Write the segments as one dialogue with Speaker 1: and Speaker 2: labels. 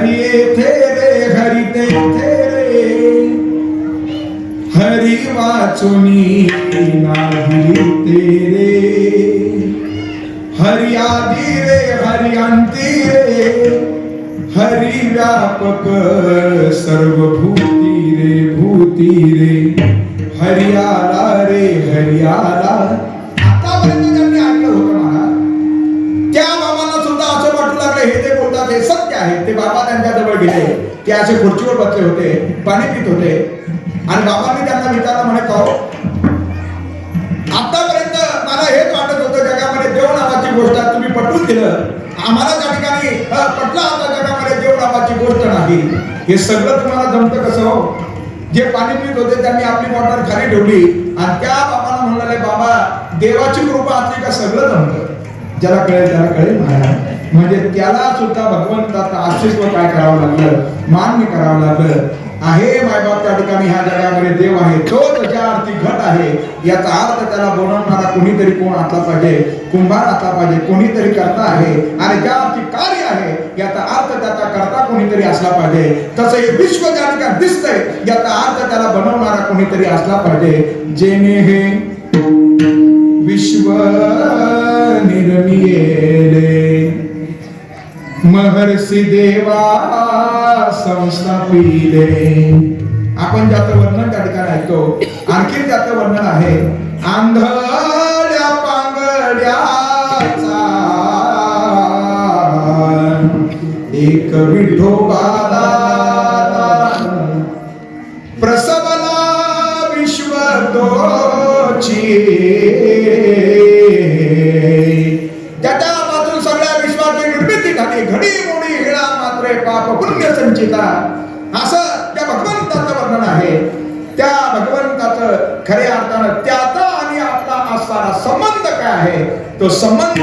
Speaker 1: हरिए तेरे हरिते तेरे हरि वाचुनी नाही तेरे। हरियादी रे हरियंती रे हरि व्यापक सर्वभूति रे भूति रे हरियाला रे हरियाला जे सत्य आहे ते बाबा त्यांच्या जवळ गेले ते असे खुर्चीवर बसले होते पाणी पित होते. आणि बाबांनी त्यांना विचारलं म्हणे काहो आतापर्यंत मला हेच वाटत होतं जगामध्ये देव नावाची गोष्ट तुम्ही पटवून दिलं. आम्हाला त्या ठिकाणी पटलं आता जगामध्ये देव नावाची गोष्ट नाही. हे सगळं तुम्हाला जमतं कसं हो? जे पाणी पित होते त्यांनी आपली बॉटल खाली ठेवली. आणि त्या बाबांना म्हणाले बाबा देवाची कृपा असली का सगळं जमतं? ज्याला कळेल त्याला कळेल महाराज. म्हणजे त्याला सुद्धा भगवंताचं अस्तित्व काय करावं लागलं? मान्य करावं लागलं. आहे मायबाप त्या ठिकाणी ह्या जगामध्ये देव आहे तो त्याच्या अर्थी घट आहे. याचा अर्थ त्याला बनवणारा कोणीतरी कोण असला पाहिजे कुंभार असला पाहिजे कोणीतरी करता आहे आणि ज्या अर्थी कार्य आहे. याचा अर्थ त्याचा करता कोणीतरी असला पाहिजे. तसं हे विश्व ज्या ठिकाणी दिसतंय. याचा अर्थ त्याला बनवणारा कोणीतरी असला पाहिजे. जेणे हे विश्व निर्मिये. महर्षी देवा संस्थापिले आपण ज्याचं वर्णन त्या ठिकाणी ऐकतो आणखी त्याचं वर्णन आहे आंधळ्या पांगड्याचा एक विठोबाला प्रसवला विश्व त्याच्यापासून पुण्य संचिता. असं त्या भगवंताचं वर्णन आहे. त्या भगवंताचं खऱ्या अर्थानं त्याचा आणि आपला असणारा संबंध काय आहे? तो संबंध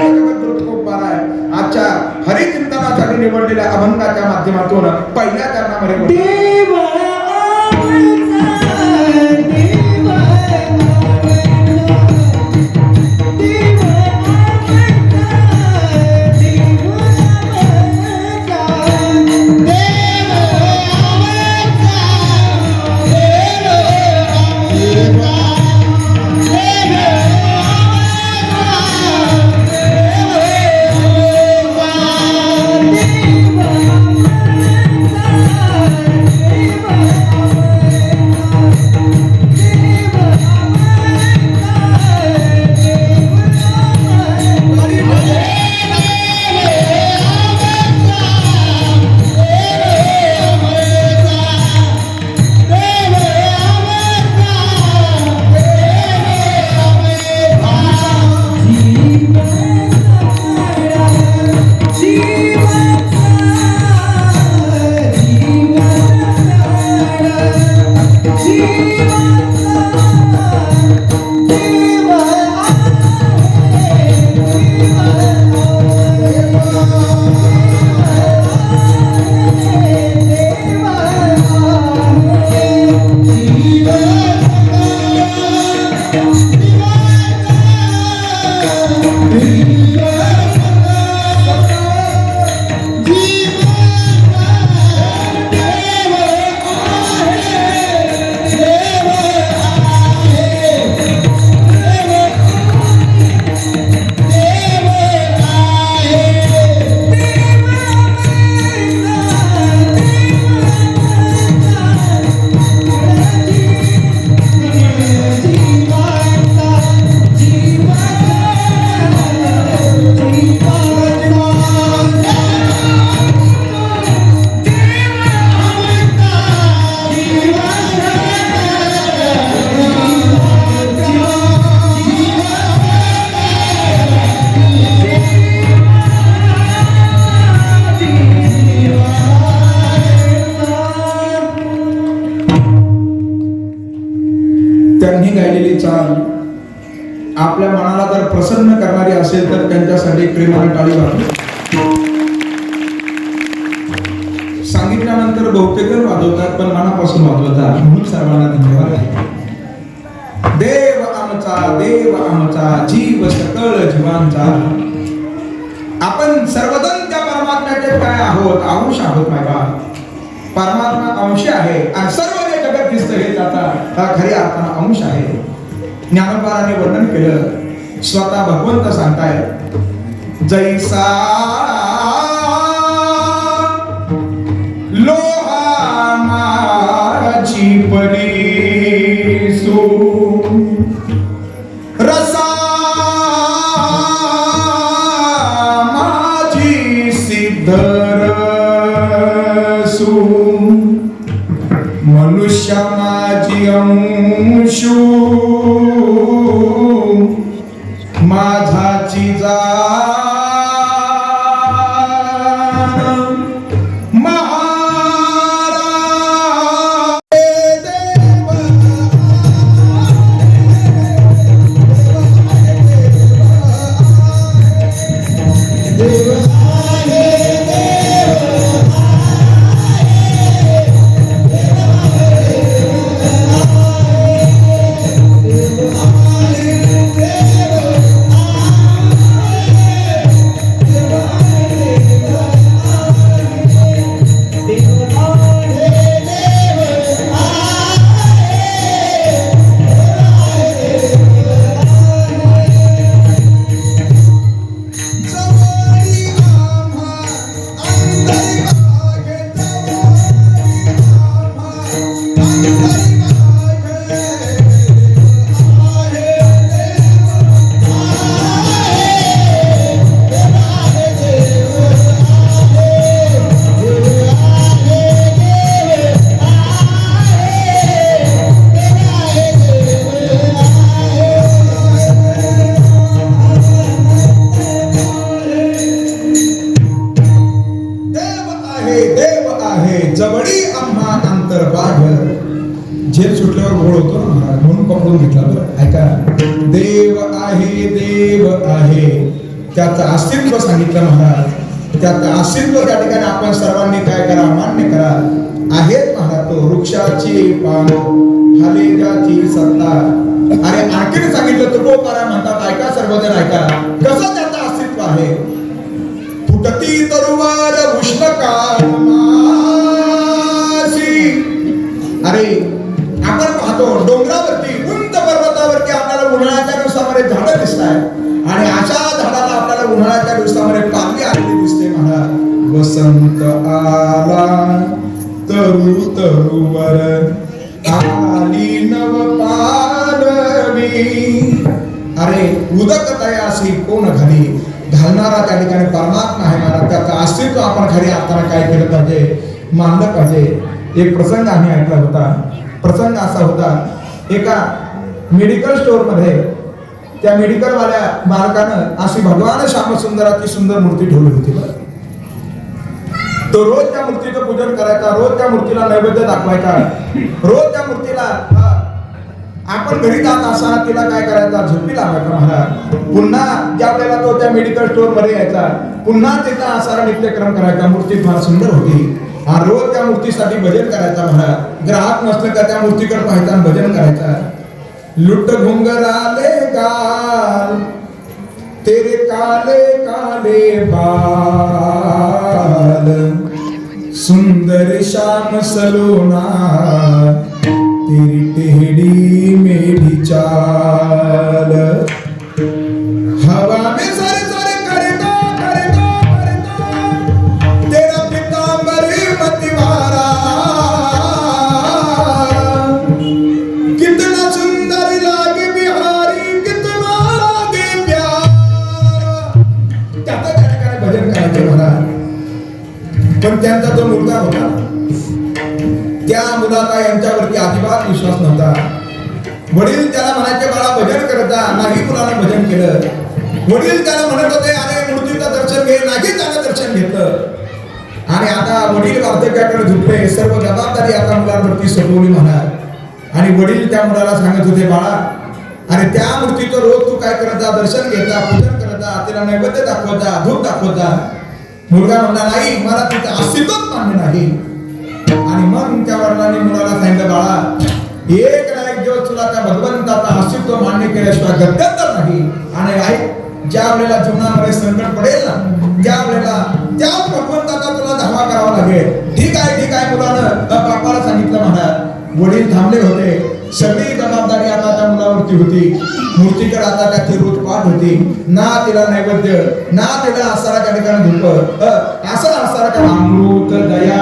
Speaker 1: खूप आहे. आजच्या हरिचिंतनासाठी निवडलेल्या अभंगाच्या माध्यमातून पहिल्या चरणामध्ये अंश आहोत मायबा परमात्मा अंश आहे आणि सर्व जे जगत दिसतं हे त्याचा हा खऱ्या अर्थानं अंश आहे. ज्ञानपाराने वर्णन केलं. स्वतः भगवंत सांगताय जैसा मनुष्य माझी अंशू। माझाची जा वृक्षाची पान सत्ता अरे आखिर सांगितलं तुकोबारा म्हणतात ऐका सर्वजण ऐका. कसं त्याचं अस्तित्व आहे? फुटती तरुवार उष्णकामासी अरे आपण पाहतो डोंगरावरती उंच पर्वतावरती आपल्याला उन्हाळ्याच्या दिवसामध्ये झाडं दिसत आहे आणि अशा झाडाला आपल्याला उन्हाळ्याच्या दिवसामध्ये पालवी आलेली दिसते महाराज वसंत आला तरु तरुवर अरे उदक तयासी कोण घरी? घालणारा त्या ठिकाणी परमात्मा आहे मला. त्याचं अस्तित्व आपण खऱ्या अर्थानं काय केलं पाहिजे? मानलं पाहिजे. एक प्रसंग आम्ही ऐकला होता. प्रसंग असा होता एका मेडिकल स्टोअरमध्ये त्या मेडिकल वाल्या मालकानं अशी भगवान श्यामसुंदराची सुंदर मूर्ती ठेवली होती तो रोज त्या मूर्तीचं पूजन करायचा रोज त्या मूर्तीला नैवेद्य दाखवायचा रोज त्या मूर्तीला आपण घरी जात असताना तिला काय करायचा? झोपी लागायचा महाराज. पुन्हा ज्या वेळेला तो त्या मेडिकल स्टोअरमध्ये यायचा. पुन्हा तिचा असा नित्यक्रम करायचा. मूर्ती फार सुंदर होती. हा रोज त्या मूर्तीसाठी भजन करायचा महाराज. ग्राहक नसलं का त्या मूर्तीकडे पाहायचा आणि भजन करायचा? लुट घुंगराले काल तेरे काले काले बाल. सुंदर श्याम सलोना. तेरी टेढ़ी मेढ़ी वडील त्याला म्हणायचे बाळा भजन करत जा. नाही मुलानं भजन केलं. वडील त्याला म्हणत होते अरे मृत्यूचं दर्शन घे. नाही त्याला दर्शन घेतलं. आणि आता वडील वार्धक्याकडे झुकले. सर्व जबाबदारी आता मुलांवरती सोपवली म्हणा आणि वडील त्या मुलाला सांगत होते बाळा आणि त्या मूर्तीचं रोज तू काय करत जा? दर्शन घेता पूजन करत जा तिला नैवेद्य दाखवत जा धूप दाखवत जा. मुलगा म्हणला नाही मला तिचं अस्तित्वच मान्य नाही. आणि मग त्या वडिलांनी मुलाला सांगितलं बाळा एक ना एक दिवस तुला त्या भगवंताचा अस्तित्व मान्य केल्याशिवाय गत्यंतर नाही. आणि आई ज्या वेळेला जीवनामध्ये संकट पडेल ना त्या वेळेला त्या भगवंताचा तुला धावा करावा लागेल. ठीक आहे ठीक आहे मुलानं. बापाला सांगितलं म्हणा वडील थांबले होते. सगळी जबाबदारी आता त्या मुलावरती होती. मूर्तीकडे आता त्या तिरुत पाठ होती. ना तिला नैवेद्य ना तिला आसाराच्या ठिकाणी धुप. असं आसारा का अमृत दया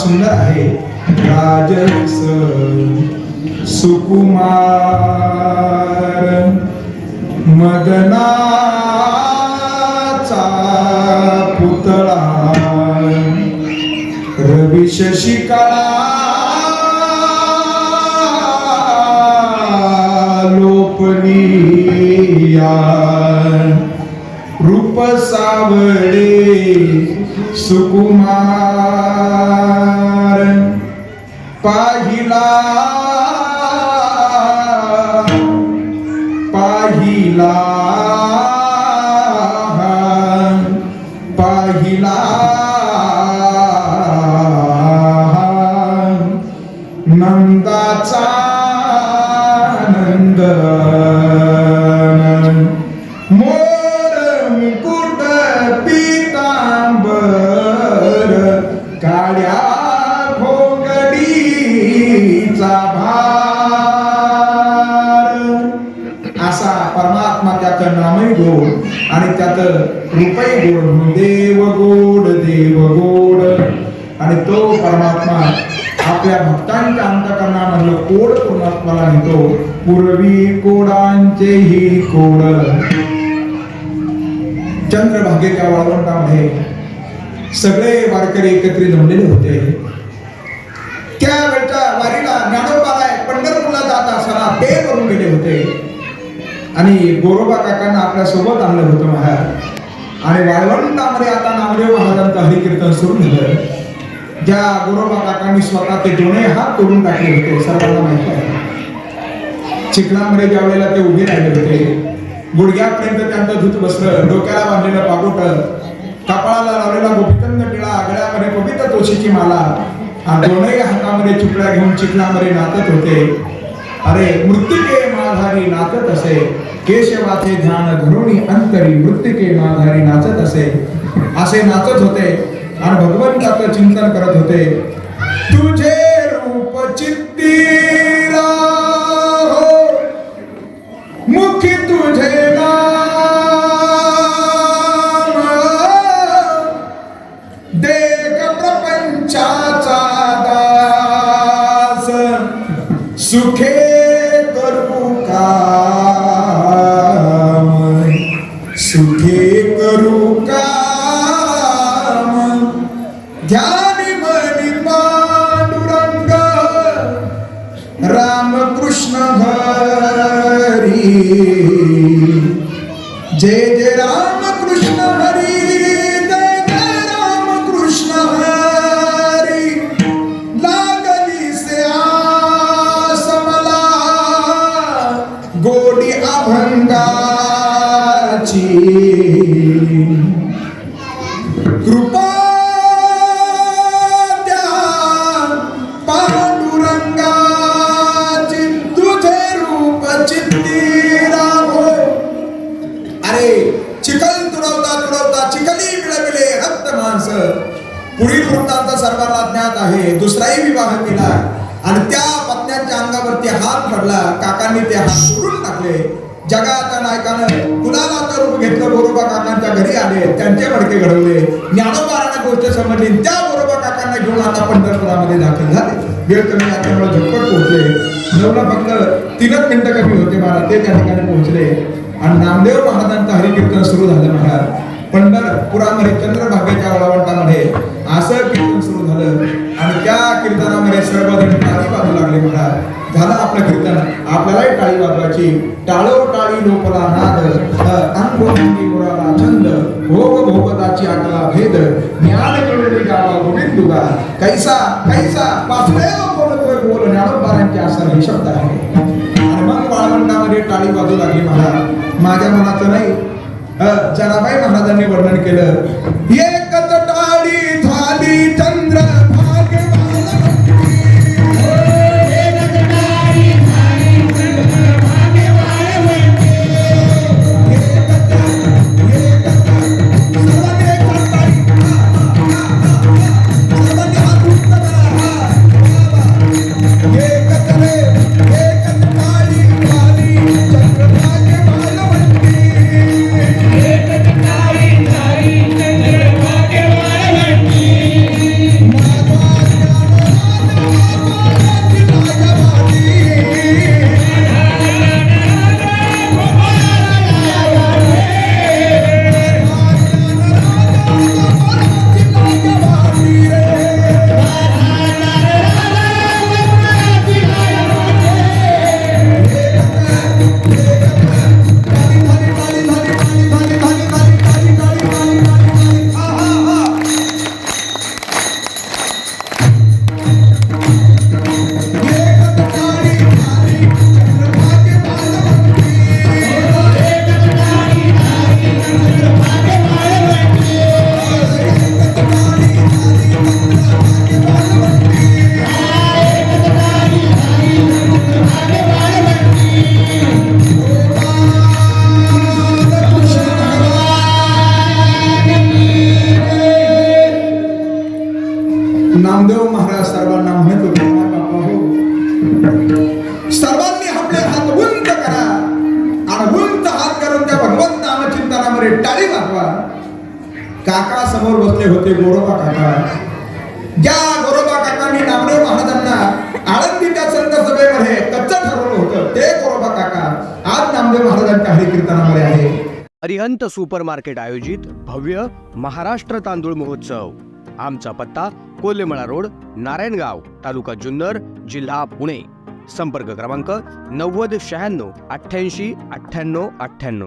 Speaker 1: सुंदर आहे. राजस सुकुमार मदनाचा पुतळा रवी शशिकला लोपनिया रूप सावळे सुकुमार. पाहिला. पाहिला. पाहिला. नंदाचा रूपही देव गोड देव गोड आणि तो परमात्मा आपल्या भक्तांच्या अंतकरणामधलं कोड परमात्माला नेतो. पूर्वी कोडांचे ही कोड. चंद्रभागेच्या वाळवंटामध्ये सगळे वारकरी एकत्रित जमलेले होते. त्यावेळच्या वारीला ज्ञानोबाला पंढरपूरला जात असताना ते करून गेले होते. आणि गोरोबा काकांना आपल्यासोबत आणलं होतं महाराज. आणि वाळवंटामध्ये आता नामदेव महाराजांचं हरिकीर्तन सुरू झालं. ज्या गोरोबा काकांनी स्वतः ते दोन्ही हात तोडून टाकले होते सर्वांना माहीत आहे. चिखलामध्ये ज्या वेळेला ते उभे राहिले होते गुडघ्यापर्यंत त्यांचं धूत बसलं डोक्याला बांधलेलं पागोट कपाळाला लावलेला गोपिकंद टिळा गळ्यामध्ये पवित्र तुळशीची माला आणि दोनही हातामध्ये चुकड्या घेऊन चिखलामध्ये नाचत होते. अरे मृत्तिके माघारी नाचत असे. केशवाचे ध्यान धरुणी अंतरी मृत्तिके माघारी नाचत असे. असे नाचत होते आणि भगवंताचं चिंतन करत होते. तुझे रूप चित्ती मुखी तुझे देख प्रपंचाचा दास. सुखे करू का? काकांच्या घरी आले त्यांचे मडके घडवले. ज्ञानोबारांना गोष्ट समजली. त्या गोरोबा काकांना घेऊन आता पंढरपुरामध्ये दाखल झाले. वेळ कमी असल्यामुळे झटपट पोहोचले. जेवढा फक्त तीनच मिनिटं कमी होते महाराज ते त्या ठिकाणी पोहोचले. आणि नामदेव महाराजांचं हरिकीर्तन सुरू झालं महाराज. पंढरपुरामध्ये चंद्रभागेच्या वळवंटामध्ये असं कीर्तन सुरू झालं. आणि त्या कीर्तनामध्ये सर्वजण टाळी वाजू लागले महाराज. झालं आपलं कीर्तन. आपल्यालाही टाळी वाजवायची. टाळो टाळी लोपला नाद. अंगोंगी मुराला छंद. भोग भोगताची आकला भेद. ज्ञान कळवली गावा गोविंदुगा कैसा कैसा पाचवे बोलतोय हो बोल ज्ञानोबारांचे असा हे शब्द आहे. वाजू लागली महाराज. माझ्या मनाचं नाही. जनाबाई महाराजांनी वर्णन केलं. हे काका समोर बसले होते गोरोबा काका. ज्या गोरोबा काकांनी नामदेव महाराजांना आळंदीच्या संत सभेमध्ये कच्च ठरवलं होतं ते गोरोबा काका आज नामदेव महाराजांच्या हरिकीर्तनामध्ये आहे
Speaker 2: अरिहंत सुपर मार्केट आयोजित भव्य महाराष्ट्र तांदूळ महोत्सव. आमचा पत्ता कोल्हेमळा रोड नारायणगाव तालुका जुन्नर जिल्हा पुणे. संपर्क क्रमांक नव्वद शहाण्णव अठ्ठ्याऐंशी अठ्ठ्याण्णव अठ्ठ्याण्णव.